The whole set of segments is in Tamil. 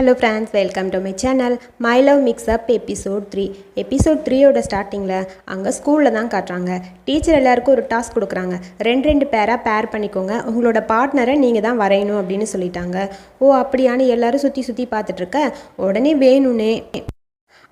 Hello friends welcome to my channel my love mixup episode three episode த்ரீயோட ஸ்டார்டிங்கில் அங்கே ஸ்கூலில் தான் காட்டுறாங்க. டீச்சர் எல்லாருக்கும் ஒரு டாஸ்க் கொடுக்குறாங்க. ரெண்டு ரெண்டு பேராக பேர் பண்ணிக்கோங்க. உங்களோட பார்ட்னரை நீங்கள் தான் வரையணும் அப்படின்னு சொல்லிட்டாங்க. ஓ அப்படியான்னு எல்லாரும் சுற்றி சுற்றி பார்த்துட்ருக்க உடனே வேணும்னே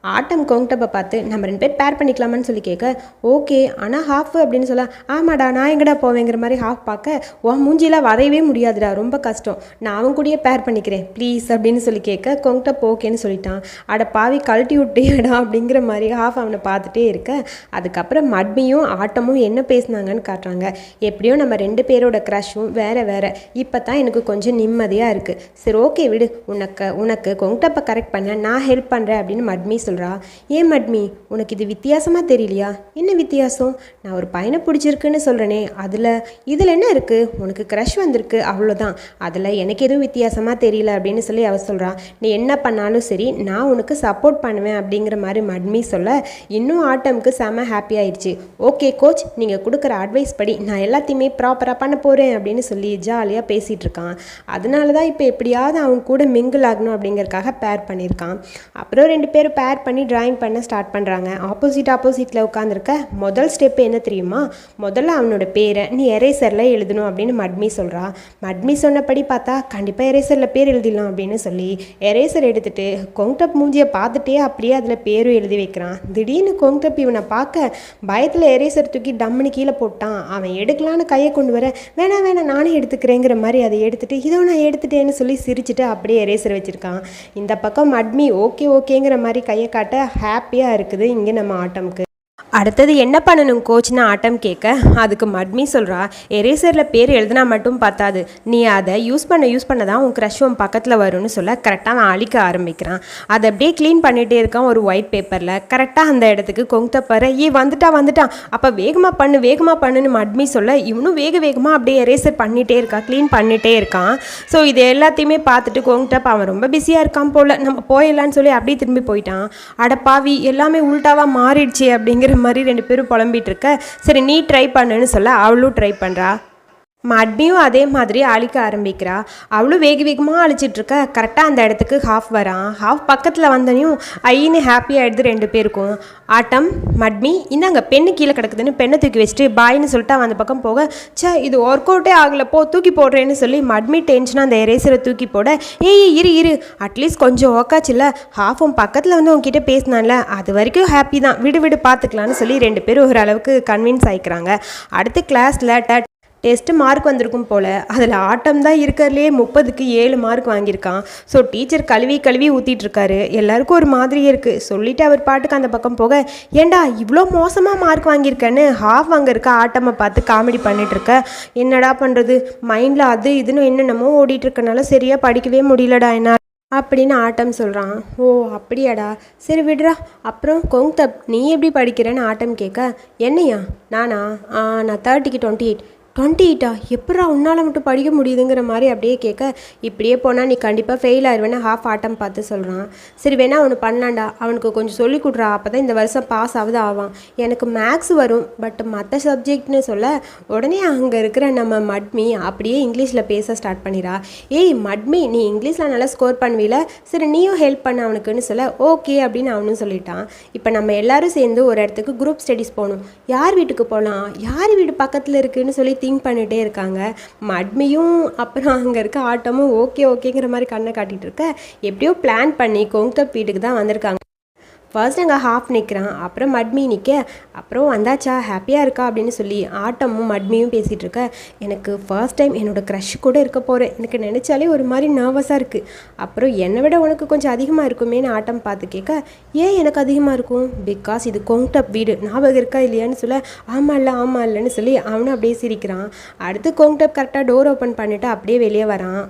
ஆட்டம் கொங்கட்டப்பை பார்த்து நம்ம ரெண்டு பேர் பேர் பண்ணிக்கலாமான்னு சொல்லி கேட்க ஓகே ஆனால் ஹாஃப் அப்படின்னு சொல்ல ஆமாடா நான் எங்கடா போவேங்கிற மாதிரி ஹாஃப் பார்க்க உன் மூஞ்சிலாம் வரையவே முடியாதுடா ரொம்ப கஷ்டம். நான் அவன் கூடயே பேர் பண்ணிக்கிறேன் ப்ளீஸ் அப்படின்னு சொல்லி கேட்க கொங்கட்டப் ஓகேன்னு சொல்லிட்டான். அட பாவி கழட்டி விட்டேடா அப்படிங்கிற மாதிரி ஹாஃப் அவனை பார்த்துட்டே இருக்க. அதுக்கப்புறம் மட்மியும் ஆட்டமும் என்ன பேசுனாங்கன்னு காட்டுறாங்க. எப்படியோ நம்ம ரெண்டு பேரோட க்ரஷும் வேற வேற. இப்போ தான் எனக்கு கொஞ்சம் நிம்மதியாக இருக்குது சரி ஓகே விடு. உனக்கு உனக்கு கொங்கட்டப்பை கரெக்ட் பண்ண நான் ஹெல்ப் பண்ணுறேன் அப்படின்னு மட்மி சொல்கிறா ஏன் மட்மி உனக்கு இது வித்தியாசமாக தெரியலையா? என்ன வித்தியாசம்? நான் ஒரு பையனை பிடிச்சிருக்குன்னு சொல்கிறேனே அதில் இதில் என்ன இருக்குது உனக்கு க்ரஷ் வந்திருக்கு அவ்வளோதான் அதில் எனக்கு எதுவும் வித்தியாசமாக தெரியல அப்படின்னு சொல்லி அவ சொல்கிறா நீ என்ன பண்ணாலும் சரி நான் உனக்கு சப்போர்ட் பண்ணுவேன் அப்படிங்கிற மாதிரி மட்மி சொல்ல இன்னும் ஆட்டமுக்கு செம ஹாப்பி ஆயிடுச்சு. ஓகே கோச் நீங்கள் கொடுக்குற அட்வைஸ் படி நான் எல்லாத்தையுமே ப்ராப்பராக பண்ண போகிறேன் அப்படின்னு சொல்லி ஜாலியாக பேசிகிட்டு இருக்கான். அதனால தான் இப்போ எப்படியாவது அவன் கூட மிங்கிள் ஆகணும் அப்படிங்கிறக்காக பேர் பண்ணியிருக்கான். அப்புறம் ரெண்டு பேரும் பேர் பண்ணி ட்ராயிங் பண்ண ஸ்டார்ட் பண்ணுறாங்க ஆப்போசிட் ஆப்போசிட்டில் உட்காந்துருக்க முதல் ஸ்டெப் என்ன தெரியுமா? முதல்ல அவனோட பேரை நீ எரேசரில் எழுதணும் அப்படின்னு மட்மி சொல்கிறா மட்மி சொன்னபடி பார்த்தா கண்டிப்பாக எரேசரில் பேர் எழுதிடலாம் அப்படின்னு சொல்லி எரேசர் எடுத்துகிட்டு கொங்டப் மூஞ்சியை பார்த்துட்டே அப்படியே அதில் பேரும் எழுதி வைக்கிறான். திடீர்னு கொங்டப் இவனை பார்க்க பயத்தில் எரேசர் தூக்கி டம்முன்னு கீழே போட்டான். அவன் எடுக்கலான்னு கையை கொண்டு வர வேணாம் வேணாம் நானே எடுத்துக்கிறேங்கிற மாதிரி அதை எடுத்துகிட்டு இதோ நான் எடுத்துட்டேன்னு சொல்லி சிரிச்சுட்டு அப்படியே எரேசர் வச்சுருக்கான். இந்த பக்கம் மட்மி ஓகே ஓகேங்கிற மாதிரி கையை காட்ட ஹாப்பியாக இருக்குது. இங்கே நம்ம ஆட்டம்க்கு அடுத்தது என்ன பண்ணணும்? கோச்னு ஆட்டம் கேட்க. அதுக்கு மட்மி சொல்கிறா எரேசரில் பேர் எழுதினா மட்டும் பத்தாது. நீ அதை யூஸ் பண்ண யூஸ் பண்ண தான் உன் க்ரஷ் உன் பக்கத்தில் வரும்னு சொல்ல கரெக்டாக நான் அழிக்க ஆரம்பிக்கிறான். அதை அப்படியே க்ளீன் பண்ணிகிட்டே இருக்கான் ஒரு ஒயிட் பேப்பரில் கரெக்டாக அந்த இடத்துக்கு கொங்கத்தப்பற ஏ வந்துட்டா வந்துட்டான் அப்போ வேகமாக பண்ணு வேகமாக பண்ணுன்னு மட்மி சொல்ல இவனும் வேக வேகமாக அப்படியே எரேசர் பண்ணிகிட்டே இருக்கா க்ளீன் பண்ணிகிட்டே இருக்கான். ஸோ இது எல்லாத்தையுமே பார்த்துட்டு கொங்கட்டப் அவன் ரொம்ப பிஸியாக இருக்கான் போல். நம்ம போயிடலான்னு சொல்லி அப்படியே திரும்பி போயிட்டான். அட பாவி எல்லாமே உள்டாவாக மாறிடுச்சு அப்படிங்கிற மாதிரி ரெண்டு பேரும் புலம்பிகிட்டு இருக்க சரி நீ ட்ரை பண்ணுன்னு சொல்ல அவளும் ட்ரை பண்ணுறா மட்னியும் அதே மாதிரி அழிக்க ஆரம்பிக்கிறா. அவளும் வேக வேகமாக அழிச்சிட்டு இருக்க கரெக்டாக அந்த இடத்துக்கு ஹாஃப் வரான் ஹாஃப் பக்கத்தில் வந்தனையும் ஐன்னு ஹாப்பியாக ஆகிடுது ரெண்டு பேருக்கும். ஆட்டம் மட்மி இந்தாங்க பெண்ணு கீழே கிடக்குதுன்னு பெண்ணை தூக்கி வச்சுட்டு பாய்னு சொல்லிட்டு அவன் அந்த பக்கம் போக ச்சே இது ஒர்க் அவுட்டே ஆகலப்போ தூக்கி போடுறேன்னு சொல்லி மட்மி டென்ஷனாக அந்த எரேசரை தூக்கி போட ஏய் இரு இரு. அட்லீஸ்ட் கொஞ்சம் ஒக்காச்சுல ஹாஃபும் பக்கத்தில் வந்து உங்ககிட்ட பேசினான்ல. அது வரைக்கும் ஹாப்பி தான். விடு விடு பார்த்துக்கலான்னு சொல்லி ரெண்டு பேரும் ஓரளவுக்கு கன்வின்ஸ் ஆகிக்கிறாங்க அடுத்து கிளாஸில் டெஸ்ட்டு மார்க் வந்திருக்கும் போல். அதில் ஆட்டம் தான் இருக்கிறதுலே முப்பதுக்கு ஏழு மார்க் வாங்கியிருக்கான். ஸோ டீச்சர் கழுவி கழுவி ஊற்றிட்டுருக்காரு எல்லாருக்கும் ஒரு மாதிரியே இருக்குது சொல்லிவிட்டு அவர் பாட்டுக்கு அந்த பக்கம் போக ஏண்டா இவ்வளோ மோசமாக மார்க் வாங்கியிருக்கேன்னு? ஹாஃப் அங்கே இருக்க ஆட்டமை பார்த்து காமெடி பண்ணிகிட்ருக்க என்னடா பண்ணுறது மைண்டில் அது இதுன்னு என்னென்னமோ ஓடிட்டுருக்கனால சரியாக படிக்கவே முடியலடா என்ன அப்படின்னு ஆட்டம் சொல்கிறான் ஓ அப்படியாடா. சரி விடுறா. அப்புறம் கொங்தப் நீ எப்படி படிக்கிறேன்னு ஆட்டம் கேட்க என்னையா நானா? ஆ நான் தேர்ட்டிக்கு டுவெண்ட்டி எயிட் டுவெண்ட்டி எயிட்டா எப்படா உன்னால் மட்டும் படிக்க முடியுதுங்கிற மாதிரி அப்படியே கேட்க இப்படியே போனால் நீ கண்டிப்பாக ஃபெயில் ஆயிடுவேன்னு ஹாஃப் ஆட்டம் பார்த்து சொல்கிறான் சரி வேணா அவனு பண்ணலாண்டா அவனுக்கு கொஞ்சம் சொல்லி கொடுறா. அப்போ தான் இந்த வருஷம் பாஸ் ஆகுது ஆவான். எனக்கு மேக்ஸ் வரும். பட் மற்ற சப்ஜெக்ட்னு சொல்ல உடனே அங்கே இருக்கிற நம்ம மட்மி அப்படியே இங்கிலீஷில் பேச ஸ்டார்ட் பண்ணிடா ஏய் மட்மி நீ இங்கிலீஷில் நல்லா ஸ்கோர் பண்ணுவீல? சரி நீயும் ஹெல்ப் பண்ண அவனுக்குன்னு சொல்ல ஓகே அப்படின்னு அவனும் சொல்லிட்டான். இப்போ நம்ம எல்லாரும் சேர்ந்து ஒரு இடத்துக்கு குரூப் ஸ்டடீஸ் போகணும். யார் வீட்டுக்கு போகலாம் யார் வீடு பக்கத்தில் இருக்குன்னு சொல்லி திங்க் பண்ணிகிட்டே இருக்காங்க. மட்மியும் அப்புறம் அங்கே இருக்க ஆட்டமும் ஓகே ஓகேங்கிற மாதிரி கண்ணை காட்டிகிட்டு இருக்க. எப்படியோ பிளான் பண்ணி கொங்கப் வீட்டுக்கு தான் வந்திருக்காங்க. ஃபர்ஸ்ட் அங்கே ஹாஃப் நிற்கிறான் அப்புறம் மட்மி நிற்க அப்புறம் வந்தாச்சா ஹாப்பியாக இருக்கா அப்படின்னு சொல்லி ஆட்டமும் மட்மியும் பேசிகிட்டு இருக்க. எனக்கு ஃபர்ஸ்ட் டைம் என்னோடய க்ரஷ் கூட இருக்க போகிறேன் எனக்கு நினச்சாலே ஒரு மாதிரி நர்வஸாக இருக்குது அப்புறம் என்னை விட உனக்கு கொஞ்சம் அதிகமாக இருக்குமேன்னு ஆட்டம் பார்த்து கேட்க ஏன் எனக்கு அதிகமாக இருக்கும்? பிகாஸ் இது கொங்டப் வீடு. ஞாபகம் இருக்கா இல்லையான்னு சொல்ல ஆமாம் இல்லை ஆமாம் இல்லைன்னு சொல்லி அவனும் அப்படியே சிரிக்கிறான். அடுத்து கொங்டப் கரெக்டாக டோர் ஓப்பன் பண்ணிவிட்டு அப்படியே வெளியே வரான்.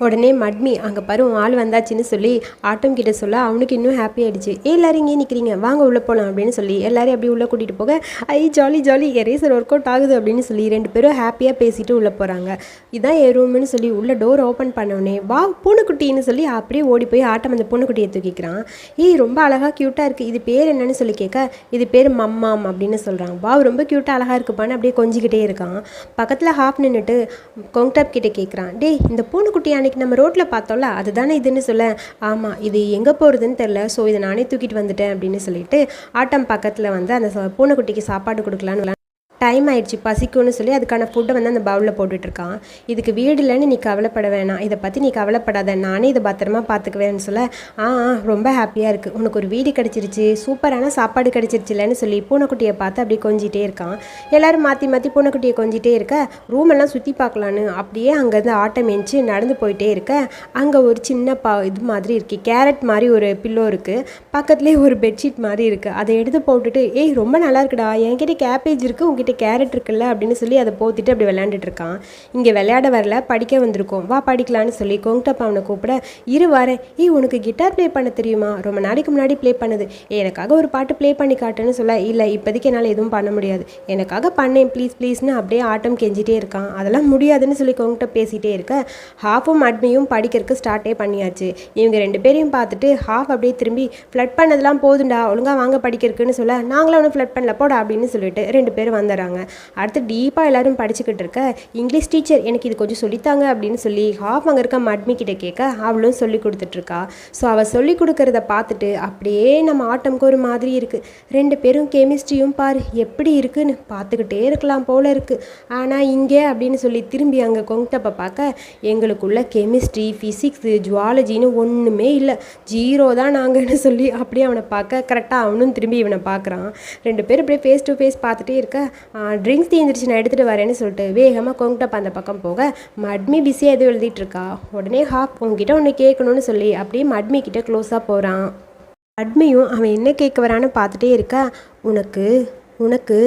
உடனே மட்மி அங்கே பாரு உன் ஆள் வந்தாச்சுன்னு சொல்லி ஆட்டம் கிட்ட சொல்ல அவனுக்கு இன்னும் ஹாப்பி ஆகிடுச்சு ஏ எல்லாரும் இங்கே நிற்கிறீங்க வாங்க உள்ளே போகலாம் அப்படின்னு சொல்லி எல்லாரும் அப்படியே உள்ளே கூட்டிகிட்டு போக ஐ jolly jolly eraser work out ஆகுது அப்படின்னு சொல்லி ரெண்டு பேரும் ஹாப்பியாக பேசிட்டு உள்ளே போகிறாங்க இதான் என் ரூம்னு சொல்லி உள்ளே டோர் ஓப்பன் பண்ணோடனே வா பூனைக்குட்டின்னு சொல்லி அப்படியே ஓடி போய் ஆட்டம் அந்த பூனைக்குட்டியை தூக்கிக்கிறான். ஏய் ரொம்ப அழகாக க்யூட்டாக இருக்குது இது பேர் என்னன்னு சொல்லி கேட்க இது பேர் மம்மாம் அப்படின்னு சொல்கிறாங்க வா ரொம்ப க்யூட்டாக அழகாக இருக்குப்பான்னு அப்படியே கொஞ்சிக்கிட்டே இருக்கான். பக்கத்தில் ஹாஃப் நின்றுட்டு கொங்டாப் கிட்டே கேட்குறான் டேய் இந்த பூனைக்குட்டி அன்னைக்கு நேற்று நம்ம ரோட்டில் பார்த்தோம்ல அதுதானே இதுன்னு சொல்ல ஆமாம் இது எங்கே போகிறதுன்னு தெரில ஸோ இதை நானே தூக்கிட்டு வந்துட்டேன் அப்படின்னு சொல்லிட்டு ஆட்டம் பக்கத்தில் வந்து அந்த பூனைக்குட்டிக்கு சாப்பாடு கொடுக்கலான்னு டைம் ஆயிடுச்சு பசிக்கும்னு சொல்லி அதுக்கான ஃபுட்டை வந்து அந்த பவுலில் போட்டுட்ருக்கான். இதுக்கு வீடு இல்லைன்னு நீ கவலைப்பட வேணாம். இதை பற்றி நீ கவலைப்படாத. நானே இதை பத்திரமா பார்த்துக்குவேன்னு சொல்ல ஆ ஆ, ரொம்ப ஹாப்பியாக இருக்குது உனக்கு ஒரு வீடு கிடச்சிருச்சு. சூப்பரான சாப்பாடு கிடச்சிருச்சுலன்னு சொல்லி பூனைக்குட்டியை பார்த்து அப்படியே கொஞ்சிட்டே இருக்கான். எல்லாரும் மாற்றி மாற்றி பூனைக்குட்டியை கொஞ்சிட்டே இருக்க ரூம் எல்லாம் சுற்றி பார்க்கலான்னு அப்படியே அங்கேருந்து ஆட்டம் எஞ்சி நடந்து போயிட்டே இருக்க அங்கே ஒரு சின்ன பா இது மாதிரி இருக்கு. கேரட் மாதிரி ஒரு பில்லோ இருக்குது பக்கத்துலேயே ஒரு பெட்ஷீட் மாதிரி இருக்குது அதை எடுத்து போட்டுட்டு ஏய் ரொம்ப நல்லா இருக்குடா. என்கிட்ட கேபேஜ் இருக்குது உங்ககிட்ட கேரட் இருக்குல்ல அப்படின்னு சொல்லி அதை போத்திட்டு அப்படி விளையாண்டுட்டு இருக்கான். இங்கே விளையாட வரல படிக்க வந்திருக்கோம். வா படிக்கலான்னு சொல்லி கொங்கட்டப்பா அவனை கூப்பிட இரு வரேன். ஏய் உனக்கு கிட்டார் ப்ளே பண்ண தெரியுமா? ரொம்ப நாளைக்கு முன்னாடி ப்ளே பண்ணுது. எனக்காக ஒரு பாட்டு ப்ளே பண்ணி காட்டுன்னு சொல்ல இல்லை இப்போதைக்கு என்னால் எதுவும் பண்ண முடியாது. எனக்காக பண்ணேன் ப்ளீஸ் ப்ளீஸ்னு அப்படியே ஆட்டம் கெஞ்சிட்டே இருக்கான். அதெல்லாம் முடியாதுன்னு சொல்லி கொங்கிட்ட பேசிகிட்டே இருக்க ஹாஃபும் அட்மியும் படிக்கிறதுக்கு ஸ்டார்ட்டே பண்ணியாச்சு. இவங்க ரெண்டு பேரையும் பார்த்துட்டு ஹாஃப் அப்படியே திரும்பி ஃப்ளட் பண்ணதெல்லாம் போதுண்டா ஒழுங்கா வாங்க படிக்கிறதுக்குன்னு சொல்ல நாங்களும் ஒன்றும் ஃப்ளட் பண்ணல போடா அப்படின்னு சொல்லிட்டு ரெண்டு பேரும் கேட்குறாங்க அடுத்து டீப்பாக எல்லாரும் படிச்சுக்கிட்டு இருக்க இங்கிலீஷ் டீச்சர் எனக்கு இது கொஞ்சம் சொல்லித்தாங்க அப்படின்னு சொல்லி ஹாஃப் அங்கே இருக்க மட்மி கிட்ட கேட்க அவளும் சொல்லி கொடுத்துட்ருக்கா ஸோ அவள் சொல்லி கொடுக்கறத பார்த்துட்டு அப்படியே நம்ம ஆட்டம்க்கு ஒரு மாதிரி இருக்குது ரெண்டு பேரும் கெமிஸ்ட்ரியும் பார் எப்படி இருக்குன்னு பார்த்துக்கிட்டே இருக்கலாம் போல இருக்குது ஆனால் இங்கே அப்படின்னு சொல்லி திரும்பி அங்கே கொங்கிட்டப்ப பார்க்க எங்களுக்குள்ள கெமிஸ்ட்ரி ஃபிசிக்ஸு ஜுவாலஜின்னு ஒன்றுமே இல்லை. ஜீரோ தான் நாங்கன்னு சொல்லி அப்படியே அவனை பார்க்க கரெக்டாக அவனும் திரும்பி இவனை பார்க்குறான். ரெண்டு பேரும் அப்படியே ஃபேஸ் டு ஃபேஸ் பார்த்துட்டே இருக்க ட்ரிங்க்ஸ் தீந்துருச்சு நான் எடுத்துகிட்டு வரேன்னு சொல்லிட்டு வேகமாக கொங்கிட்டப்ப அந்த பக்கம் போக மட்மி பிஸியாக எதுவும் எழுதிட்டுருக்கா? உடனே ஹாப் உங்ககிட்ட ஒன்று கேட்கணும்னு சொல்லி அப்படியே மட்மி கிட்டே க்ளோஸாக போகிறான் அட்மியும் அவன் என்ன கேட்க வரான்னு பார்த்துட்டே இருக்கா? உனக்கு உனக்கு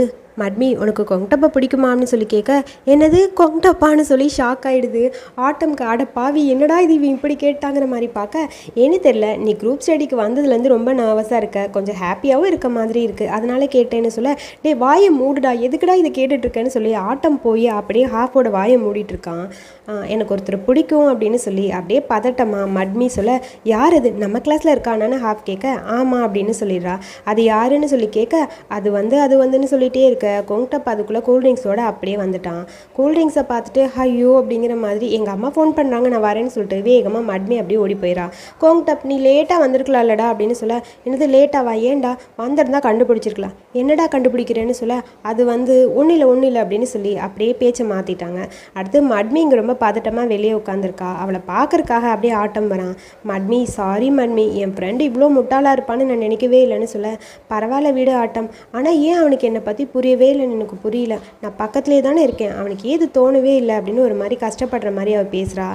மட்மி உனக்கு கொங்கட்டப்பா பிடிக்குமான்னு சொல்லி கேட்க என்னது? கொங்கட்டப்பான்னு சொல்லி ஷாக் ஆகிடுது ஆட்டம்க்கு அட பாவி என்னடா இது இவன் இப்படி கேட்டாங்கிற மாதிரி பார்க்க ஏன்னு தெரில நீ குரூப் ஸ்டடிக்கு வந்ததுலேருந்து ரொம்ப நர்வஸாக இருக்க. கொஞ்சம் ஹாப்பியாகவும் இருக்க மாதிரி இருக்குது அதனால கேட்டேன்னு சொல்ல டே வாயை மூடுடா. எதுக்குடா இதை கேட்டுட்ருக்கேன்னு சொல்லி ஆட்டம் போய் அப்படியே ஹாஃபோட வாயை மூடிட்டுருக்கான் எனக்கு ஒருத்தர் பிடிக்கும் அப்படின்னு சொல்லி அப்படியே பதட்டமா மட்மி சொல்ல யார் அது? நம்ம கிளாஸில் இருக்கானான்னு ஹாஃப் கேட்க ஆமாம் அப்படின்னு சொல்லிடுறா. அது யாருன்னு சொல்லி கேட்க அது வந்து அது வந்துன்னு சொல்லிட்டே இருக்கு. கொங்கட்டப் அதுக்குள்ளே கூல்ட்ரிங்க்ஸோடு அப்படியே வந்துட்டான். கூல்ட்ரிங்க்ஸை பார்த்துட்டு ஐயோ அப்படிங்கிற மாதிரி எங்கள் அம்மா ஃபோன் பண்ணுறாங்க நான் வரேன்னு சொல்லிட்டு வேகமாக மட்மி அப்படியே ஓடி போயிடா கோங்டப் நீ லேட்டாக வந்திருக்கலாம்லடா அப்படின்னு சொல்ல என்னது லேட்டாவா ஏன்டா? வந்திருந்தா கண்டுபிடிச்சிருக்கலாம். என்னடா கண்டுபிடிக்கிறேன்னு சொல்ல அது வந்து ஒன்றும் இல்லை ஒன்றும் இல்லை அப்படின்னு சொல்லி அப்படியே பேச்சை மாற்றிட்டாங்க அடுத்து மட்மி இங்கே ரொம்ப பதட்டமாக வெளியே உட்காந்துருக்கா அவளை பார்க்கறக்காக அப்படியே ஆட்டம் வரான் மட்மி சாரி மட்மி என் ஃப்ரெண்டு இவ்வளோ முட்டாளாக இருப்பான்னு நான் நினைக்கவே இல்லைன்னு சொல்ல பரவாயில்ல வீடு ஆட்டம். ஆனால் ஏன் அவனுக்கு என்னை பற்றி புரியவே இல்லைன்னு எனக்கு புரியல. நான் பக்கத்துலேயே தானே இருக்கேன். அவனுக்கு ஏது தோணவே இல்லை அப்படின்னு ஒரு மாதிரி கஷ்டப்படுற மாதிரி அவள் பேசுகிறா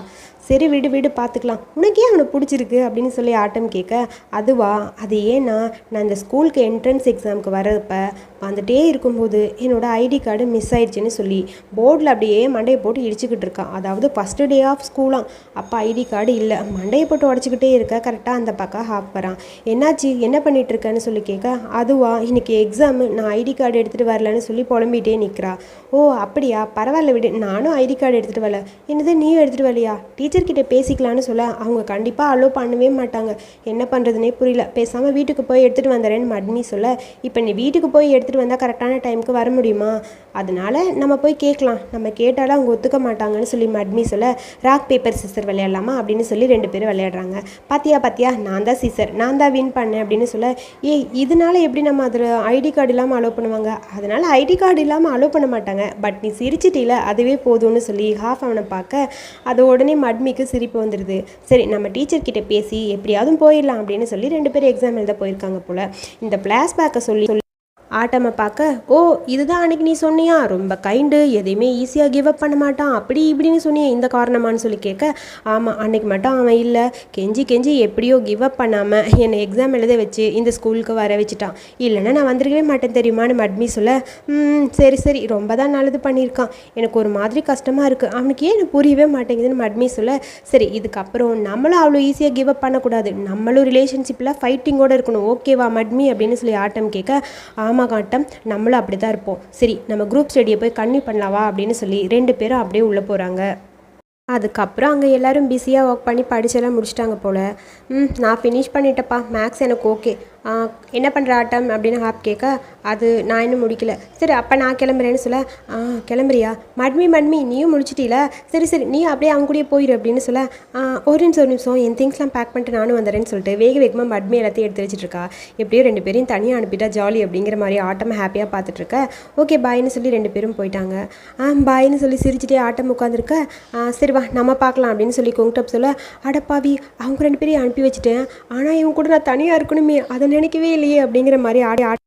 சரி விடு விடு பார்த்துக்கலாம் உனக்கு ஏன் அவனை பிடிச்சிருக்கு? அப்படின்னு சொல்லி ஆட்டம் கேட்க அதுவா அது ஏன்னா நான் இந்த ஸ்கூலுக்கு என்ட்ரன்ஸ் எக்ஸாமுக்கு வரப்ப வந்துட்டே இருக்கும்போது என்னோடய ஐடி கார்டு மிஸ் ஆயிடுச்சுன்னு சொல்லி போர்டில் அப்படியே மண்டையை போட்டு இடிச்சுக்கிட்டு இருக்கான் அதாவது ஃபஸ்ட்டு டே ஆஃப் ஸ்கூலாம் அப்போ ஐடி கார்டு இல்லை. மண்டையை போட்டு உடச்சிக்கிட்டே இருக்க. கரெக்டாக அந்த பக்கம் ஹாப் வரான். என்னாச்சு? என்ன பண்ணிட்டு இருக்கேன்னு சொல்லி கேட்க அதுவா இன்னைக்கு எக்ஸாமு நான் ஐடி கார்டு எடுத்துகிட்டு வரலன்னு சொல்லி புலம்பிகிட்டே நிற்கிறா ஓ அப்படியா? பரவாயில்ல விடு. நானும் ஐடி கார்டு எடுத்துகிட்டு வரல. என்னது நீயும் எடுத்துகிட்டு வரலையா? டீச்சர் டீச்சர்கிட்ட பேசிக்கலான்னு சொல்ல அவங்க கண்டிப்பாக அலோவ் பண்ணவே மாட்டாங்க. என்ன பண்ணுறதுனே புரியல. பேசாமல் வீட்டுக்கு போய் எடுத்துகிட்டு வந்துடுறேன்னு மட்மி சொல்ல இப்போ நீ வீட்டுக்கு போய் எடுத்துகிட்டு வந்தால் கரெக்டான டைமுக்கு வர முடியுமா? அதனால் நம்ம போய் கேட்கலாம். நம்ம கேட்டாலும் அவங்க ஒத்துக்க மாட்டாங்கன்னு சொல்லி மட்மி சொல்ல ராக் பேப்பர் சிஸ்டர் விளையாடலாமா? அப்படின்னு சொல்லி ரெண்டு பேரும் விளையாடுறாங்க. பாத்தியா பாத்தியா? நான் தான் சிஸ்டர் நான் தான் வின் பண்ணேன். அப்படின்னு சொல்ல ஏய் இதனால எப்படி நம்ம அதில் ஐடி கார்டு இல்லாமல் அலோவ் பண்ணுவாங்க? அதனால் ஐடி கார்டு இல்லாமல் அலோவ் பண்ண மாட்டாங்க. பட் நீ சிரிச்சிட்டில அதுவே போதும்னு சொல்லி ஹாஃப் அவனை பார்க்க அதை உடனே மட் மட்மிக்கு சிரிப்பு வந்துடுது சரி நம்ம டீச்சர் கிட்ட பேசி எப்படியாவது போயிடலாம் அப்படின்னு சொல்லி ரெண்டு பேரும் எக்ஸாம் எழுத போயிருக்காங்க போல. இந்த ஃப்ளாஷ்பேக்கை சொல்லி ஆட்டமை பார்க்க ஓ இதுதான் அன்றைக்கி நீ சொன்னியா? ரொம்ப கைண்டு எதையுமே ஈஸியாக கிவ் அப் பண்ண மாட்டான். அப்படி இப்படின்னு சொன்னியே இந்த காரணமான்னு சொல்லி கேட்க ஆமாம் அன்னைக்கு மட்டும் அவன் இல்லை. கெஞ்சி கெஞ்சி எப்படியோ கிவ் அப் பண்ணாமல் என்னை எக்ஸாம் எழுத வச்சு இந்த ஸ்கூலுக்கு வர வச்சுட்டான். இல்லைன்னா நான் வந்திருக்கவே மாட்டேன் தெரியுமான்னு மட்மி சொல்ல "ம், சரி சரி ரொம்ப தான் நல்லது பண்ணியிருக்கான். எனக்கு ஒரு மாதிரி கஷ்டமாக இருக்குது அவனுக்கு ஏன் புரியவே மாட்டேங்குதுன்னு மட்மி சொல்ல சரி இதுக்கப்புறம் நம்மளும் அவ்வளோ ஈஸியாக கிவ் அப் பண்ணக்கூடாது. நம்மளும் ரிலேஷன்ஷிப்பில் ஃபைட்டிங்கோடு இருக்கணும். ஓகேவா மட்மி? அப்படின்னு சொல்லி ஆட்டம் கேட்க ஆமாம் காட்டம் நம்மளும் அப்படி தான் இருப்போம். சரி நம்ம குரூப் ஸ்டடியை போய் கன்னியூ பண்ணலாவா அப்படின்னு சொல்லி ரெண்டு பேரும் அப்படியே உள்ளே போகிறாங்க அதுக்கப்புறம் அங்கே எல்லாரும் பிஸியாக ஒர்க் பண்ணி படிச்செல்லாம் முடிச்சிட்டாங்க போல். ம் நான் ஃபினிஷ் பண்ணிட்டேப்பா மேக்ஸ் எனக்கு ஓகே என்ன பண்ணுற ஆட்டம் அப்படின்னு ஹாப் கேட்க அது நான் இன்னும் முடிக்கல. சரி அப்போ நான் கிளம்புறேன்னு சொல்ல. ஆ கிளம்புறியா? மட்மி மட்மி நீயும் முடிச்சிட்டீல? சரி சரி நீ அப்படியே அவங்க கூடயே போயிரு அப்படின்னு சொல்ல "ஆ, ஒரு நிமிஷம் ஒரு நிமிஷம் என் திங்ஸ்லாம் பேக் பண்ணிட்டு நானும் வந்துடுறேன்னு சொல்லிட்டு வேக வேகமாக மட்மி எல்லாத்தையும் எடுத்து வச்சுட்டு இருக்கா. எப்படியோ ரெண்டு பேரையும் தனியாக அனுப்பிட்டா ஜாலி அப்படிங்கிற மாதிரி ஆட்டம் ஹாப்பியாக பார்த்துட்ருக்க ஓகே பாய்னு சொல்லி ரெண்டு பேரும் போயிட்டாங்க. ஆ பாய்னு சொல்லி சிரிச்சிட்டே ஆட்டம் உட்காந்துருக்க சரி வா நம்ம பார்க்கலாம் அப்படின்னு சொல்லி குங்டப் சொல்ல அடப்பாவி அவங்க ரெண்டு பேரையும் அனுப்பி வச்சுட்டேன். ஆனால் இவங்க கூட நான் தனியாக இருக்கணுமே அதை நினைக்கவே இல்லையே அப்படிங்கிற மாதிரி ஆடி ஆடி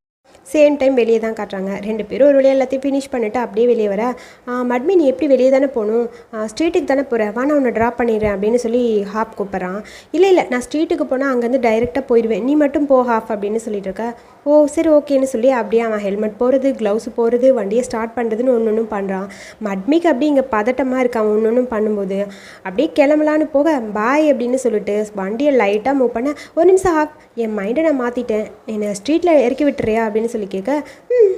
சேம் டைம் வெளியே தான் காட்டுறாங்க. ரெண்டு பேரும் ஒரு வழியாக எல்லாத்தையும் ஃபினிஷ் பண்ணிவிட்டு அப்படியே வெளியே வர "ஆ, மட்மி நீ எப்படி வெளியே தானே போகணும்? ஸ்ட்ரீட்டுக்கு தானே போகிற வா நான் உன்னை ட்ராப் பண்ணிடுறேன் அப்படின்னு சொல்லி ஹாப் கூப்பிட்றான். இல்லை இல்லை நான் ஸ்ட்ரீட்டுக்கு போனால் அங்கேருந்து டைரெக்டாக போயிடுவேன் நீ மட்டும் போ ஹாஃப் அப்படின்னு சொல்லிட்டு இருக்க. ஓ சரி ஓகேன்னு சொல்லி அப்படியே அவன் ஹெல்மெட் போகிறது க்ளவுஸ் போகிறது வண்டியை ஸ்டார்ட் பண்ணுறதுன்னு ஒன்று ஒன்றும் பண்ணுறான் மட்மிக்கு அப்படியே இங்கே பதட்டமாக இருக்கான் ஒன்று ஒன்றும் பண்ணும்போது. அப்படியே கிளம்பலான்னு போக பாய் அப்படின்னு சொல்லிட்டு வண்டியை லைட்டாக மூவ் பண்ண ஒரு நிமிஷம் ஹாஃப் என் மைண்டை நான் மாற்றிட்டேன் என்னை ஸ்ட்ரீட்டில் இறக்கி விட்டுறியா? அப்படின்னு சொல்லி கேட்க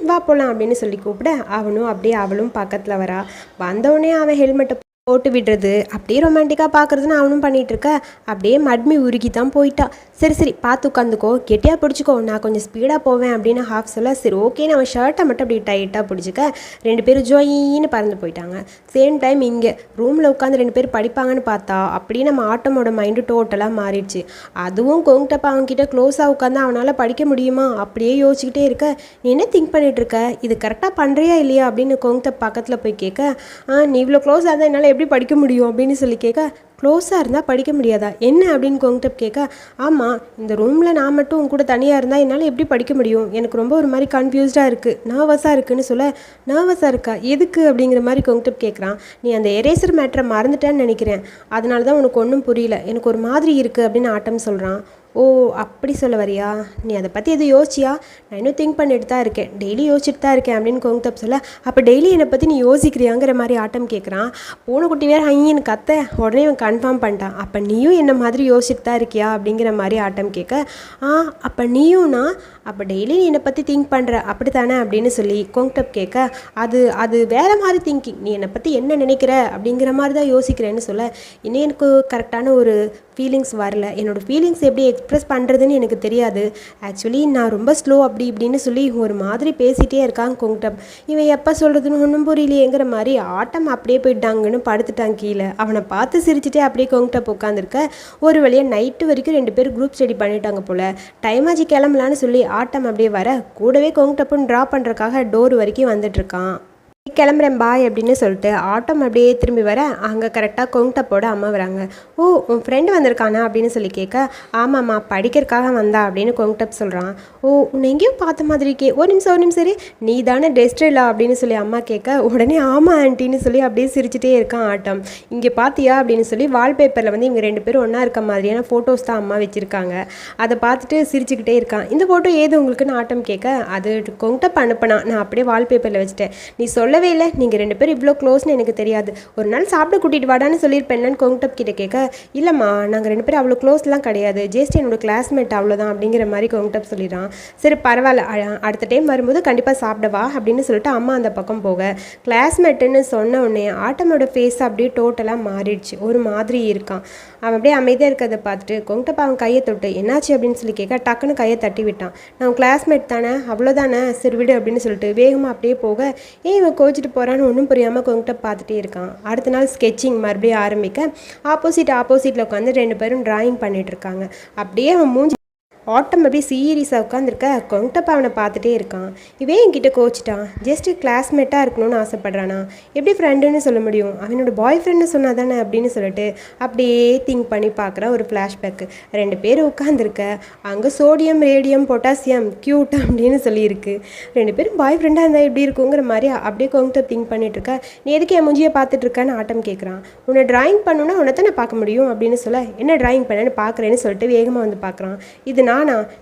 வா போகலாம் அப்படின்னு சொல்லி கூப்பிட அவனும் அப்படியே அவளும் பக்கத்தில் வரா. வந்தவுடனே அவன் ஹெல்மெட்டை போட்டு விடுறது அப்படியே ரொமான்டிக்காக பார்க்குறதுன்னு அவனும் பண்ணிகிட்டு இருக்க. அப்படியே மட்மி உருகி தான் போயிட்டா. சரி சரி பார்த்து உட்காந்துக்கோ கெட்டியாக பிடிச்சிக்கோ. நான் கொஞ்சம் ஸ்பீடாக போவேன் அப்படின்னு ஹாஃப் சொல்ல சரி ஓகே அவன் ஷர்ட்டை மட்டும் அப்படி டைட்டாக பிடிச்சிக்க. ரெண்டு பேரும் ஜோயின்னு பறந்து போயிட்டாங்க. சேம் டைம் இங்கே ரூமில் உட்காந்து ரெண்டு பேர் படிப்பாங்கன்னு பார்த்தா அப்படியே நம்ம ஆட்டமோட மைண்டு டோட்டலாக மாறிடுச்சு. அதுவும் கொங்கிட்டப்ப அவன்கிட்ட க்ளோஸாக உட்காந்து அவனால் படிக்க முடியுமா? அப்படியே யோசிச்சுக்கிட்டே இருக்க. நீ என்ன திங்க் பண்ணிட்டு இருக்க? இது கரெக்டாக பண்ணுறியா இல்லையா? அப்படின்னு கொங்கிட்ட பக்கத்தில் போய் கேட்க ஆ நீ இவ்வளோ க்ளோஸாக இருந்தால் என்னால் எப்படி படிக்க முடியும் அப்படின்னு சொல்லி கேட்க க்ளோஸாக இருந்தால் படிக்க முடியாதா? என்ன? அப்படின்னு கோங்கிட்ட கேட்க ஆமாம் இந்த ரூமில் நான் மட்டும் உன் கூட தனியாக இருந்தால் என்னால் எப்படி படிக்க முடியும்? எனக்கு ரொம்ப ஒரு மாதிரி கன்ஃபியூஸ்டாக இருக்குது நர்வஸாக இருக்குன்னு சொல்ல நர்வஸாக இருக்கா? எதுக்கு? அப்படிங்கிற மாதிரி கோங்கிட்ட கேட்குறான். நீ அந்த எரேசர் மேட்ரை மறந்துட்டேன்னு நினைக்கிறேன். அதனால தான் உனக்கு ஒன்றும் புரியல. எனக்கு ஒரு மாதிரி இருக்குது அப்படின்னு ஆட்டம் சொல்கிறான் ஓ அப்படி சொல்ல வரியா? நீ அதை பற்றி எதுவும் யோசிச்சியா? நான் இன்னும் திங்க் பண்ணிட்டு தான் இருக்கேன். டெய்லி யோசிச்சுட்டு தான் இருக்கேன் அப்படின்னு கொங்கத்தப் சொல்ல அப்போ டெய்லி என்னை பற்றி நீ யோசிக்கிறியாங்கிற மாதிரி ஆட்டம் கேட்குறான். பூனைக்குட்டி வேறு ஹையின்னு கத்த உடனே இவன் கன்ஃபார்ம் பண்ணிட்டான். அப்போ நீயும் என்ன மாதிரி யோசிச்சுட்டு தான் இருக்கியா? அப்படிங்கிற மாதிரி ஆட்டம் கேட்க ஆ அப்போ நீயும்னா அப்போ டெய்லி நீ என்னை பற்றி திங்க் பண்ணுற அப்படி தானே அப்படின்னு சொல்லி கொங்டப் கேட்க அது அது வேறு மாதிரி திங்கிங் நீ என்னை பற்றி என்ன நினைக்கிற? அப்படிங்கிற மாதிரி தான் யோசிக்கிறேன்னு சொல்ல இன்னும் எனக்கு கரெக்டான ஒரு ஃபீலிங்ஸ் வரல. என்னோடய ஃபீலிங்ஸ் எப்படி எக்ஸ்ப்ரெஸ் பண்ணுறதுன்னு எனக்கு தெரியாது. ஆக்சுவலி நான் ரொம்ப ஸ்லோ அப்படி இப்படின்னு சொல்லி ஒரு மாதிரி பேசிகிட்டே இருக்கான் கொங்டம் இவன் எப்போ சொல்கிறதுன்னு ஒன்றும் புரியலையேங்கிற மாதிரி ஆட்டம் அப்படியே போயிட்டாங்கன்னு படுத்துட்டான் கீழே. அவனை பார்த்து சிரிச்சிட்டே அப்படியே கொங்டப் உட்காந்துருக்க ஒரு வழியாக நைட்டு வரைக்கும் ரெண்டு பேரும் குரூப் ஸ்டடி பண்ணிட்டாங்க போல். டைம் ஆச்சு கிளம்பலான்னு சொல்லி ஆட்டம் அப்படியே வர கூடவே கொங்டப்புன்னு ட்ரா பண்ணுறக்காக டோர் வரைக்கும் வந்துட்டுருக்கான் கிளம்புறேன் பாய் அப்படின்னு சொல்லிட்டு ஆட்டம் அப்படியே திரும்பி வர அங்கே கரெக்டாக கொங்கட்டப்போட அம்மா வராங்க. ஓ உன் ஃப்ரெண்டு வந்திருக்கானா? அப்படின்னு சொல்லி கேட்க ஆமாம்மா படிக்கிறதுக்காக வந்தா அப்படின்னு கொங்கட்டப் சொல்கிறான் ஓ உன்னை எங்கேயோ பார்த்த மாதிரி இருக்கே. ஒரு நிமிஷம் ஒரு நிமிஷம் சரி நீ தானே டெஸ்ட்ரிலா அப்படின்னு சொல்லி அம்மா கேட்க உடனே ஆமாம் ஆன்ட்டின்னு சொல்லி அப்படியே சிரிச்சிட்டே இருக்கான் ஆட்டம். இங்கே பார்த்தியா அப்படின்னு சொல்லி வால்பேப்பரில் வந்து இவங்க ரெண்டு பேரும் ஒன்றா இருக்க மாதிரியான ஃபோட்டோஸ் தான் அம்மா வச்சுருக்காங்க. அதை பார்த்துட்டு சிரிச்சுக்கிட்டே இருக்கான். இந்த ஃபோட்டோ ஏது உங்களுக்குன்னு? ஆட்டம் கேட்க அது கொங்கட்டப் அனுப்பினா. நான் அப்படியே வால்பேப்பரில் வச்சுட்டேன். நீ சொல்ல சொல்லவே இல்லை. நீங்கள் ரெண்டு பேரும் இவ்வளோ க்ளோஸ்னு எனக்கு தெரியாது. ஒரு நாள் சாப்பிட கூட்டிகிட்டு வாடான்னு சொல்லியிருப்பேன்னு கோங்டப் கிட்ட கேட்க இல்லைம்மா நாங்கள் ரெண்டு பேரும் அவ்வளோ க்ளோஸ்லாம் கிடையாது. ஜேஸ்ட் என்னோட கிளாஸ்மேட் அவ்வளோதான் அப்படிங்கிற மாதிரி கோங்டப் சொல்லிடுறான். சரி பரவாயில்ல. அடுத்த டைம் வரும்போது கண்டிப்பாக சாப்பிடவா அப்படின்னு சொல்லிட்டு அம்மா அந்த பக்கம் போக. கிளாஸ்மேட்டுன்னு சொன்ன உடனே ஆட்டமோட ஃபேஸ் அப்படியே டோட்டலாக மாறிடுச்சு. ஒரு மாதிரி இருக்கான். அவன் அப்படியே அமைதியாக இருக்கிறத பார்த்துட்டு கொங்கட்டப்பா அவன் கையை தொட்டு என்னாச்சு? அப்படின்னு சொல்லி கேட்க டக்குன்னு கையை தட்டி விட்டான். நான் கிளாஸ்மேட் தானே அவ்வளோதானே சரி விடு அப்படின்னு சொல்லிட்டு வேகமாக அப்படியே போக ஏன் இவன் கோச்சிட்டு போகிறான்னு ஒன்றும் புரியாமல் கொங்கட்ட பார்த்துட்டே இருக்கான். அடுத்த நாள் ஸ்கெட்சிங் மறுபடியும் ஆரம்பிக்க ஆப்போசிட் ஆப்போசிட்டில் உட்காந்து ரெண்டு பேரும் டிராயிங் பண்ணிகிட்டு இருக்காங்க. அப்படியே அவன் மூஞ்சி ஆட்டம் அப்படியே சீரியஸாக உட்காந்துருக்க கொங்கட்டப்பா அவனை பார்த்துட்டே இருக்கான். இவன் என்கிட்ட கோச்சிட்டான். ஜஸ்ட் கிளாஸ்மேட்டாக இருக்கணும்னு ஆசைப்பட்றானா. எப்படி ஃப்ரெண்டுன்னு சொல்ல முடியும்? அவனோட பாய் ஃப்ரெண்டு சொன்னா தானே அப்படின்னு சொல்லிட்டு அப்படியே திங்க் பண்ணி பார்க்குற ஒரு ஃப்ளாஷ்பேக்கு ரெண்டு பேர் உட்காந்துருக்க அங்கே சோடியம் ரேடியம் பொட்டாசியம் க்யூட் அப்படின்னு சொல்லியிருக்கு. ரெண்டு பேரும் பாய் ஃப்ரெண்டாக இருந்தால் எப்படி இருக்குங்கிற மாதிரி அப்படியே கொங்கிட்ட திங்க் பண்ணிட்டு இருக்க. நீ எதுக்கு என் மூஞ்சியை பார்த்துட்டு இருக்கான்னு ஆட்டம் கேட்குறான் உன்னை ட்ராயிங் பண்ணுன்னா உன்னை தானே பார்க்க முடியும் அப்படின்னு சொல்ல என்ன ட்ராயிங் பண்ணேன்னு பார்க்குறேன்னு சொல்லிட்டு வேகமாக வந்து பார்க்குறான். இது நான்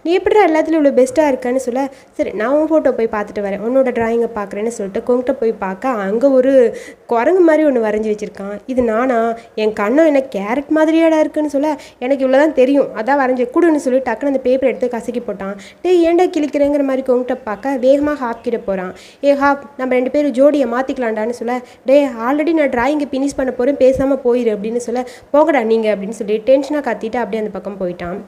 நீ எப்படிடா எல்லாத்துலையும் இவ்வளோ பெஸ்ட்டாக இருக்கேன்னு சொல்ல? சரி நான் உன் ஃபோட்டோ போய் பார்த்துட்டு வரேன். உன்னோட ட்ராயிங்கை பார்க்குறேன்னு சொல்லிட்டு கொங்கிட்ட போய் பார்க்க அங்கே ஒரு குரங்கு மாதிரி ஒன்று வரைஞ்சி வச்சுருக்கான். இது நானா? என் கண்ணம் என்ன கேரட் மாதிரியாடா இருக்குன்னு சொல்ல? எனக்கு இவ்வளோ தான் தெரியும். அதான் வரைஞ்சி கூடுன்னு சொல்லி டக்குன்னு அந்த பேப்பர் எடுத்து கசக்கி போட்டான். டேய் ஏன்டா கிழிக்கிறேங்கிற மாதிரி கொங்கிட்ட பார்க்க? வேகமாக ஹாப் கிட்ட போகிறான் ஏ ஹாப் நம்ம ரெண்டு பேரும் ஜோடியை மாற்றிக்கலாண்டான்னு சொல்ல டே ஆல்ரெடி நான் ட்ராயிங்கை ஃபினிஷ் பண்ண போகிறேன் பேசாமல் போயிரு அப்படின்னு சொல்ல போகடா நீங்கள் அப்படின்னு சொல்லி டென்ஷனாக கத்திட்டு அப்படியே அந்த பக்கம் போயிட்டான்.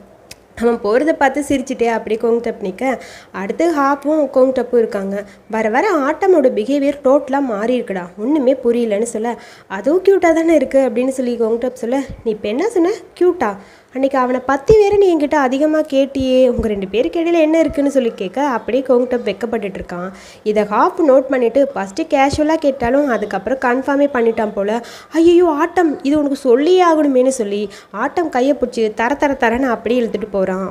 அவன் போகிறத பார்த்து சிரிச்சிட்டே அப்படியே கோங்டப் நிற்க அடுத்து ஹாப்பும் கோங்டப்பும் இருக்காங்க. வர வர ஆட்டமோட பிஹேவியர் டோட்டலாக மாறி இருக்குடா. ஒன்றுமே புரியலன்னு சொல்ல. அதுவும் க்யூட்டாக தானே இருக்குது அப்படின்னு சொல்லி கோங்டப் சொல்ல நீ இப்போ என்ன சொன்ன? க்யூட்டா அன்றைக்கி அவனை பற்றி வேற நீ என்கிட்ட அதிகமாக கேட்டியே உங்கள் ரெண்டு பேருக்கு இடையில என்ன இருக்குன்னு சொல்லி கேட்க அப்படியே கோங்டப் வெக்கப்பட்டுட்டு இருக்கான். இதை ஹாஃப் நோட் பண்ணிவிட்டு ஃபஸ்ட்டு கேஷுவலாக கேட்டாலும் அதுக்கப்புறம் கன்ஃபார்மே பண்ணிட்டான் போல். ஐயோ ஆட்டம் இது உனக்கு சொல்லியே ஆகணுமேனு சொல்லி ஆட்டம் கையை பிடிச்சி தர தர தரன்னு அப்படியே இழுத்துட்டு போகிறான்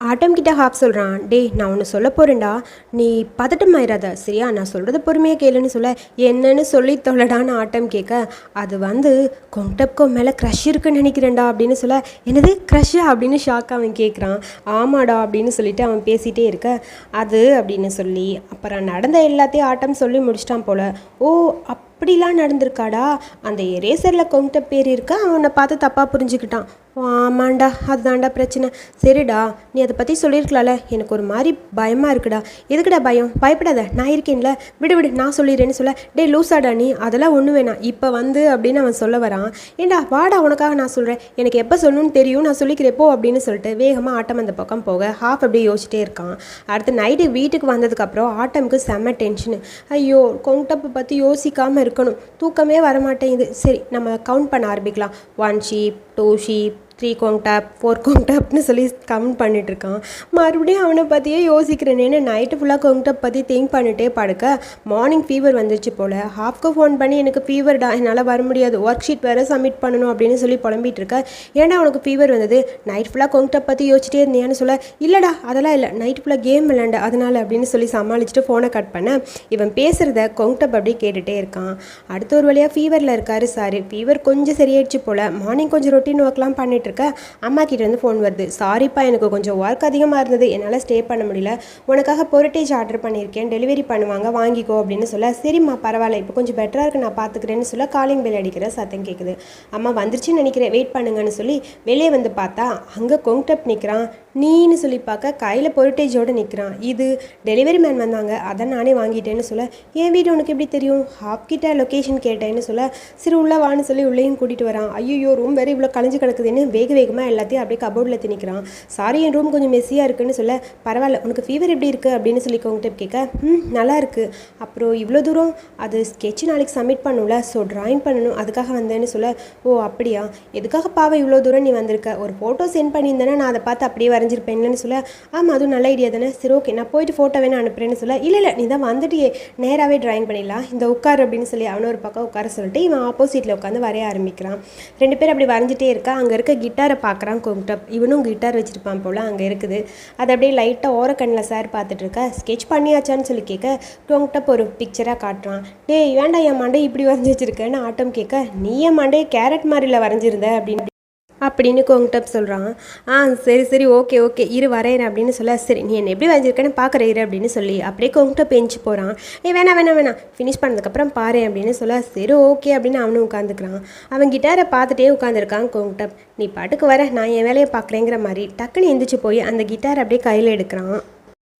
ஆட்டம் கிட்ட ஹாப் சொல்கிறான் டே நான் ஒன்று சொல்ல போகிறேன்டா நீ பதட்டமாயிராத சரியா? நான் சொல்கிறத பொறுமையாக கேளுன்னு சொல்ல. என்னன்னு சொல்லி தொலைடான்னு ஆட்டம் கேட்க அது வந்து கொங்டப்கோ மேலே க்ரஷ் இருக்குன்னு நினைக்கிறேன்டா அப்படின்னு சொல்ல. என்னது? க்ரஷ்ஷா அப்படின்னு ஷாக் அவன் கேட்குறான் ஆமாடா அப்படின்னு சொல்லிட்டு அவன் பேசிகிட்டே இருக்க. அது அப்படின்னு சொல்லி அப்புறம் நடந்த எல்லாத்தையும் ஆட்டம் சொல்லி முடிச்சிட்டான் போல. ஓ அப் அப்படிலாம் நடந்திருக்காடா? அந்த எரேசரில் கொங்கிட்ட பேர் இருக்க? அவனை பார்த்து தப்பாக புரிஞ்சுக்கிட்டான். ஆமாண்டா அதுதான்டா பிரச்சனை. சரிடா நீ அதை பற்றி சொல்லியிருக்கலாம்ல. எனக்கு ஒரு மாதிரி பயமாக இருக்குடா. எதுக்குடா பயம்? பயப்படாத நான் இருக்கேன்ல. விடு விடு நான் சொல்லிடுறேன்னு சொல்ல. டே லூசாடா நீ. அதெல்லாம் ஒன்றும் வேணாம். இப்போ வந்து அப்படின்னு அவன் சொல்ல வரான். ஏண்டா வாடா உனக்காக நான் சொல்கிறேன் எனக்கு எப்போ சொல்லணும்னு தெரியும். நான் சொல்லிக்கிறேப்போ அப்படின்னு சொல்லிட்டு வேகமாக ஆட்டம் அந்த பக்கம் போக ஹாஃப் அப்படியே யோசிச்சிட்டே இருக்கான். அடுத்து நைட்டு வீட்டுக்கு வந்ததுக்கப்புறம் ஆட்டமுக்கு செம்ம டென்ஷனு ஐயோ கொங்டப்பை பற்றி யோசிக்காமல் இருக்கணும். தூக்கமே வரமாட்டேங்குது. சரி நம்ம கவுண்ட் பண்ண ஆரம்பிக்கலாம். One sheep two sheep three கோங்டாப் four கோங்டாப்னு சொல்லி கவுண்ட் பண்ணிகிட்ருக்கான் மறுபடியும் அவனை பற்றியே யோசிக்கிறேனேன்னு நைட்டு ஃபுல்லாக கோங்டாப் பற்றி திங்க் பண்ணிட்டே படுக்க மார்னிங் ஃபீவர் வந்துச்சு போல். ஹாஃப்க்கு ஃபோன் பண்ணி எனக்கு ஃபீவர்டா என்னால் வர முடியாது. ஒர்க் ஷீட் வேறு சப்மிட் பண்ணணும் அப்படின்னு சொல்லி புலம்பிட்டு இருக்க ஏன்டா உனக்கு ஃபீவர் வந்தது? நைட் ஃபுல்லாக கோங்டாப் பற்றி யோசிச்சிட்டே இருந்தியான்னு சொல்ல இல்லைடா அதெல்லாம் இல்லை. நைட் ஃபுல்லாக கேம் விளையாண்ட அதனால் அப்படின்னு சொல்லி சமாளிச்சுட்டு ஃபோனை கட் பண்ணேன் இவன் பேசுகிறத கொங்டப் அப்படியே கேட்டுகிட்டே இருக்கான். அடுத்த ஒரு வழியாக ஃபீவரில் இருக்காரு சார். ஃபீவர் கொஞ்சம் சரியாயிடுச்சு போல். மார்னிங் கொஞ்சம் ரொட்டீன் ஒர்க்லாம் பண்ணிட்டு இருக்க அம்மா கிட்டேருந்து ஃபோன் வருது. சாரிப்பா எனக்கு கொஞ்சம் ஒர்க் அதிகமாக இருந்தது. என்னால் ஸ்டே பண்ண முடியல. உனக்காக பொருட்டேஜ் ஆர்டர் பண்ணியிருக்கேன். டெலிவரி பண்ணுவாங்க. வாங்கிக்கோ அப்படின்னு சொல்ல சரிம்மா பரவாயில்ல. இப்போ கொஞ்சம் பெட்டராக இருக்கு. நான் பார்த்துக்கிறேன்னு சொல்ல காலிங் பெல் அடிக்கிற சத்தம் கேட்குது அம்மா வந்துருச்சுன்னு நினைக்கிறேன். வெயிட் பண்ணுங்கன்னு சொல்லி வெளியே வந்து பார்த்தா அங்கே கொங்டப் நிற்கிறான் நீன்னு சொல்லி பார்க்க கையில் பொருட்டேஜோடு நிற்கிறான் இது டெலிவரி மேன் வந்தாங்க. அதை நானே வாங்கிட்டேன்னு சொல்ல என் வீடு உனக்கு எப்படி தெரியும்? ஹாப்கிட்ட லொக்கேஷன் கேட்டேன்னு சொல்ல சரி உள்ளே வான்னு சொல்லி உள்ளேயும் கூட்டிகிட்டு வரான். ஐயோ ரூம் வேறு இவ்வளோ கலைஞ்சு கிடக்குதுன்னு வேக வேகமாக எல்லாத்தையும் அப்படியே கபோர்டில் திணிக்கிறான். சாரி என் ரூம் கொஞ்சம் மெஸ்ஸியாக இருக்குன்னு சொல்ல பரவாயில்ல உனக்கு ஃபீவர் எப்படி இருக்குது அப்படின்னு சொல்லி உங்ககிட்ட கேட்க ம் நல்லா இருக்குது அப்புறம் இவ்வளோ தூரம்? அது ஸ்கெட்ச் நாளைக்கு சப்மிட் பண்ணும்ல ஸோ ட்ராயிங் பண்ணணும். அதுக்காக வந்தேன்னு சொல்ல ஓ அப்படியா? எதுக்காக பாவம் இவ்வளோ தூரம் நீ வந்திருக்க? ஒரு ஃபோட்டோ சென்ட் பண்ணியிருந்தேன்னா நான் அதை பார்த்து அப்படியே வரைஞ்சிருப்பேன்லன்னு சொல்ல ஆமாம் அதுவும் நல்ல ஐடியா தானே. சரி ஓகே நான் போயிட்டு ஃபோட்டோ வேணும் அனுப்புறேன்னு சொல்ல இல்லை இல்லை நீ தான் வந்துட்டு நேராகவே ட்ராயிங் பண்ணிடலாம். இந்த உட்கார் அப்படின்னு சொல்லி அவனை ஒரு பக்கம் உட்கார சொல்லிட்டு இவன் ஆப்போசிட்டில் உட்காந்து வரைய ஆரம்பிக்கிறான். ரெண்டு பேரும் அப்படி வரைஞ்சிட்டே இருக்கா. அங்கே இருக்க கிட்டாரை பார்க்குறான் கொங்டப் இவனும் கிட்டார் வச்சுருப்பான் போல் அங்கே இருக்குது. அதை அப்படியே லைட்டாக ஓரக்கண்ணில் சார் பார்த்துட்டு இருக்க. ஸ்கெட்ச் பண்ணியாச்சான்னு சொல்லி கேட்க கொங்டப் ஒரு பிக்சராக காட்டுறான். டேய் வேண்டாம் என் மண்டை இப்படி வரைஞ்சி வச்சிருக்கேன்னு ஆட்டம் கேட்க நீ என் மண்டையை கேரட் மாதிரில வரைஞ்சிருந்த? அப்படின்னு அப்படின்னு கோங்டப் சொல்கிறான் ஆ சரி சரி ஓகே ஓகே இரு வரையிற அப்படின்னு சொல்ல சரி நீ என்ன எப்படி வரைஞ்சிருக்கேன்னு பார்க்குற இரு அப்படின்னு சொல்லி அப்படியே கோங்டப் பெஞ்சு போகிறான் ஏ வேணாம் வேணா வேணாம் ஃபினிஷ் பண்ணதுக்கப்புறம் பாரு அப்படின்னு சொல்ல சரி ஓகே அப்படின்னு அவனும் உட்காந்துக்கிறான் அவன் கிட்டாரை பார்த்துட்டே உட்காந்துருக்கான் கோங்டப் நீ பாட்டுக்கு வர நான் என் வேலையை பார்க்குறேங்கிற மாதிரி டக்குன்னு எந்திரிச்சு போய் அந்த கிட்டார் அப்படியே கையில் எடுக்கிறான்.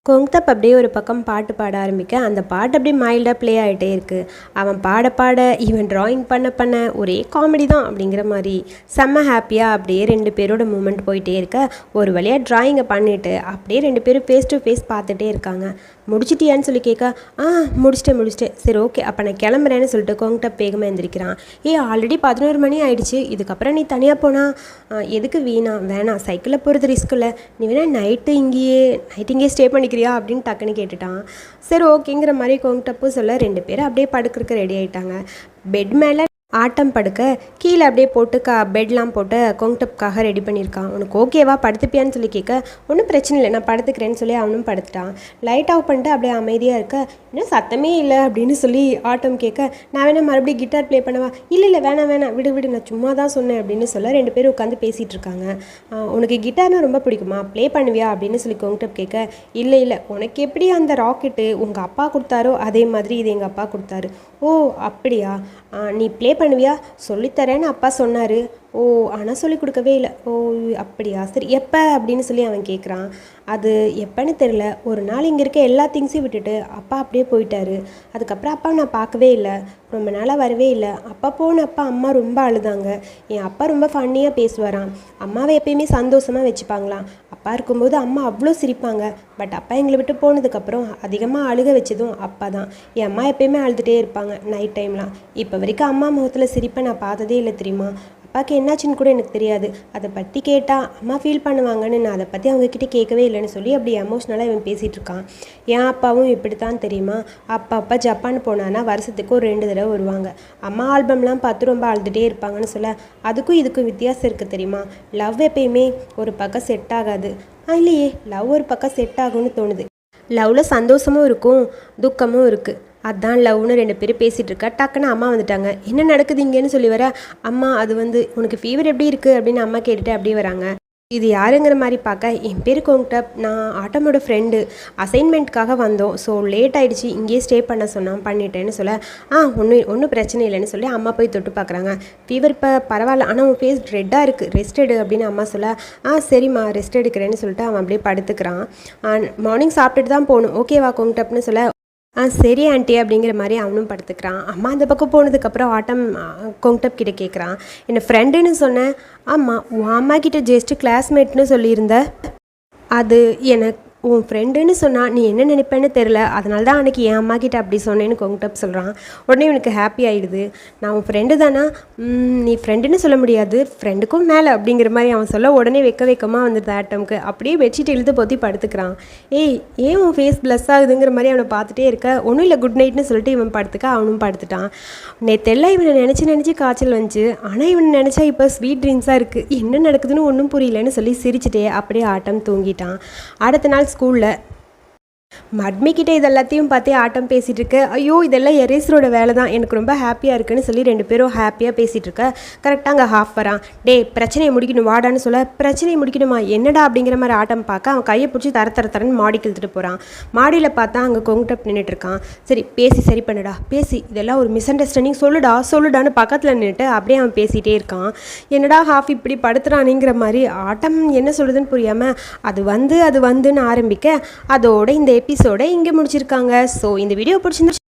கொங்தப் அப்படியே ஒரு பக்கம் பாட்டு பாட ஆரம்பிக்க அந்த பாட்டு அப்படியே மைல்டாக ப்ளே ஆகிட்டே இருக்குது அவன் பாட பாட இவன் ட்ராயிங் பண்ண பண்ண ஒரே காமெடி தான் அப்படிங்கிற மாதிரி செம்ம ஹாப்பியாக அப்படியே ரெண்டு பேரோட மூமெண்ட் போயிட்டே இருக்க. ஒரு வழியாக ட்ராயிங்கை பண்ணிவிட்டு அப்படியே ரெண்டு பேரும் ஃபேஸ் டு ஃபேஸ் பார்த்துட்டே இருக்காங்க. முடிச்சிட்டியான்னு சொல்லி கேட்க ஆ முடிச்சிட்டேன் முடிச்சிட்டேன். சரி ஓகே. அப்போ நான் கிளம்புறேன்னு சொல்லிட்டு கோங்கிட்ட வேகமாக எழுந்திரிக்கிறான் ஏ ஆல்ரெடி பதினோரு மணி ஆயிடுச்சு. இதுக்கப்புறம் நீ தனியாக போனால் எதுக்கு வீணா? வேணாம் சைக்கிளில் போகிறது ரிஸ்க் இல்லை. நீ வேணா நைட்டு இங்கேயே நைட் இங்கேயே ஸ்டே பண்ணிக்கிறியா? அப்படின்னு டக்குன்னு கேட்டுட்டான். சரி ஓகேங்கிற மாதிரி கோங்கிட்டப்போ சொல்ல. ரெண்டு பேரும் அப்படியே படுக்கிறதுக்கு ரெடி ஆகிட்டாங்க பெட் மேலே ஆட்டம் படுக்க கீழே அப்படியே போட்டு கா பெட்லாம் போட்டு கொங்டப்புக்காக ரெடி பண்ணியிருக்கான். உனக்கு ஓகேவா படுத்துப்பியான்னு சொல்லி கேட்க ஒன்றும் பிரச்சனை இல்லை நான் படுத்துக்கிறேன்னு சொல்லி அவனும் படுத்துட்டான். லைட் ஆஃப் பண்ணிட்டு அப்படியே அமைதியாக இருக்க இன்னும் சத்தமே இல்லை அப்படின்னு சொல்லி ஆட்டம் கேட்க நான் வேணா மறுபடியும் கிட்டார் ப்ளே பண்ணவா? இல்லை இல்லை வேணாம் வேணாம் விடு விடு நான் சும்மா தான் சொன்னேன் அப்படின்னு சொல்ல ரெண்டு பேரும் உட்காந்து பேசிகிட்டு இருக்காங்க. உனக்கு கிட்டார்னா ரொம்ப பிடிக்குமா? ப்ளே பண்ணுவியா? அப்படின்னு சொல்லி கொங்டப் கேட்க இல்லை இல்லை உனக்கு எப்படி அந்த ராக்கெட்டு உங்கள் அப்பா கொடுத்தாரோ அதே மாதிரி இது எங்கள் அப்பா கொடுத்தாரு. ஓ அப்படியா? நீ ப்ளே பண்ணுவியா? சொல்லித்தரேன்னு அப்பா சொன்னார். ஓ ஆனால் சொல்லி கொடுக்கவே இல்லை. ஓ அப்படியா? சரி எப்போ அப்படின்னு சொல்லி அவன் கேட்குறான் அது எப்போன்னு தெரில ஒரு நாள் இங்கே இருக்க எல்லா திங்ஸையும் விட்டுட்டு அப்பா அப்படியே போயிட்டாரு. அதுக்கப்புறம் அப்பா நான் பார்க்கவே இல்லை. ரொம்ப நாளாக வரவே இல்லை. அப்பா போனப்பா அம்மா ரொம்ப அழுதாங்க. என் அப்பா ரொம்ப ஃபன்னியாக பேசுவாராம். அம்மாவை எப்பயுமே சந்தோஷமாக வச்சுப்பாங்களாம். அப்பா இருக்கும்போது அம்மா அவ்வளோ சிரிப்பாங்க. பட் அப்பா எங்களை விட்டு போனதுக்கப்புறம் அதிகமாக அழுக வச்சதும் அப்பா தான். என் அம்மா எப்பயுமே அழுதுகிட்டே இருப்பாங்க நைட் டைம்லாம் இப்போ வரைக்கும் அம்மா முகத்தில் சிரிப்பை நான் பார்த்ததே இல்லை தெரியுமா? அப்பாவுக்கு என்னாச்சுன்னு கூட எனக்கு தெரியாது. அதை பற்றி கேட்டால் அம்மா ஃபீல் பண்ணுவாங்கன்னு நான் அதை பற்றி அவங்கக்கிட்ட கேட்கவே இல்லைன்னு சொல்லி அப்படி எமோஷ்னலாக இவன் பேசிகிட்டு இருக்கான். என் அப்பாவும் இப்படி தான் தெரியுமா? அப்பா அப்பா ஜப்பான் போனான்னா வருஷத்துக்கு ஒரு ரெண்டு தடவை வருவாங்க. அம்மா ஆல்பம்லாம் பார்த்து ரொம்ப அழுதுகிட்டே இருப்பாங்கன்னு சொல்ல அதுக்கும் இதுக்கும் வித்தியாசம் இருக்குது தெரியுமா? லவ் எப்பயுமே ஒரு பக்கம் செட் ஆகாது. ஆ இல்லையே. லவ் ஒரு பக்கம் செட் ஆகும்னு தோணுது. லவ்வில் சந்தோஷமும் இருக்கும் துக்கமும் இருக்குது அதான் லவ்னு ரெண்டு பேரும் பேசிகிட்டு இருக்கா. டக்குன்னு அம்மா வந்துட்டாங்க. என்ன நடக்குது இங்கேன்னு சொல்லி வர? அம்மா அது வந்து உனக்கு ஃபீவர் எப்படி இருக்குது அப்படின்னு அம்மா கேட்டுட்டு அப்படியே வராங்க. இது யாருங்கிற மாதிரி பார்க்க என் பேர் கோங்டப் நான் ஆட்டமோட ஃப்ரெண்டு அசைன்மெண்ட்காக வந்தோம். ஸோ லேட் ஆகிடுச்சு இங்கேயே ஸ்டே பண்ண சொன்னான். பண்ணிட்டேன்னு சொல்ல ஆ ஒன்றும் ஒன்றும் பிரச்சனை இல்லைன்னு சொல்லி அம்மா போய் தொட்டு பார்க்குறாங்க. ஃபீவர் இப்போ பரவாயில்ல. ஆனால் உன் ஃபேஸ் ரெட்டாக இருக்குது ரெஸ்ட் எடு அப்படின்னு அம்மா சொல்ல ஆ சரிம்மா ரெஸ்ட் எடுக்கிறேன்னு சொல்லிட்டு அவன் அப்படியே படுத்துக்கிறான். மார்னிங் சாப்பிட்டுட்டு தான் போகணும். ஓகேவா கோங்டப்னு சொல்ல ஆ சரி ஆண்டி அப்படிங்கிற மாதிரி அவனும் படுத்துக்கிறான். அம்மா அந்த பக்கம் போனதுக்கப்புறம் ஆட்டம் கொங்டப் கிட்ட கேட்குறான் என்னை ஃப்ரெண்டுன்னு சொன்னேன் ஆமாம் உன் அம்மா கிட்ட ஜஸ்ட்டு கிளாஸ்மேட்னு சொல்லியிருந்த. அது எனக்கு உன் ஃப்ரெண்டுன்னு சொன்னால் நீ என்ன நினைப்பேன்னு தெரில அதனால தான் அன்றைக்கி என் அம்மா கிட்ட அப்படி சொன்னேன்னு கொங்டப் சொல்கிறான் உடனே இவனுக்கு ஹாப்பி ஆகிடுது நான் உன் ஃப்ரெண்டு தானா? நீ ஃப்ரெண்டுன்னு சொல்ல முடியாது. ஃப்ரெண்டுக்கும் மேலே அப்படிங்கிற மாதிரி அவன் சொல்ல உடனே வெக்க வெக்கமாக வந்துடுது ஆட்டம்க்கு. அப்படியே பெட்ஷீட் இழுத்து பொத்தி படுத்துக்கிறான். ஏய் ஏன் உன் ஃபேஸ் ப்ளஸ் ஆகுதுங்கிற மாதிரி அவனை பார்த்துட்டே இருக்க? ஒன்றும் இல்லை குட் நைட்னு சொல்லிட்டு இவன் படுத்துக்க அவனும் படுத்துட்டான். நேத்தெல்லாம் இவனை நினச்சி நினச்சி காய்ச்சல் வந்துச்சு. ஆனால் இவனை நினச்சா இப்போ ஸ்வீட் ட்ரீம்ஸாக இருக்குது என்ன நடக்குதுன்னு ஒன்றும் புரியலன்னு சொல்லி சிரிச்சிட்டே அப்படியே ஆட்டம் தூங்கிட்டான். அடுத்த நாள் ஸ்கூலில் மட்மி இதெல்லாத்தையும் இது எல்லாத்தையும் பார்த்து ஆட்டம் பேசிகிட்டு இருக்கு ஐயோ இதெல்லாம் எரேசரோட வேலை தான் எனக்கு ரொம்ப ஹாப்பியாக இருக்குன்னு சொல்லி ரெண்டு பேரும் ஹாப்பியாக பேசிகிட்டு இருக்க கரெக்டாக அங்கே ஹாஃப் வரான். டே பிரச்சனையை முடிக்கணும் வாடான்னு சொல்ல. பிரச்சனையை முடிக்கணுமா? என்னடா அப்படிங்கிற மாதிரி ஆட்டம் பார்க்க அவன் கையை பிடிச்சி தர தர தரன்னு மாடிக்கு இழுத்துட்டு போகிறான் மாடியில் பார்த்தா அங்கே கொங்கிட்ட நின்றுட்டு இருக்கான். சரி பேசி சரி பண்ணுடா. பேசி இதெல்லாம் ஒரு மிஸ் அண்டர்ஸ்டாண்டிங் சொல்லுடா சொல்லுடான்னு பக்கத்தில் நின்றுட்டு அப்படியே அவன் பேசிகிட்டே இருக்கான். என்னடா ஹாஃப் இப்படி படுத்துறானுங்கிற மாதிரி ஆட்டம் என்ன சொல்லுதுன்னு புரியாமல் அது வந்து அது வந்துன்னு ஆரம்பிக்க அதோட இந்த எபிசோடை இங்கே முடிச்சிருக்காங்க. ஸோ இந்த வீடியோ பிடிச்சிருந்து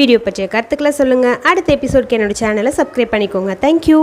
வீடியோ பற்றிய கருத்துக்களை சொல்லுங்கள் அடுத்த எபிசோட்க்கு என்னோட சேனலை சப்ஸ்கிரைப் பண்ணிக்கோங்க. தேங்க்யூ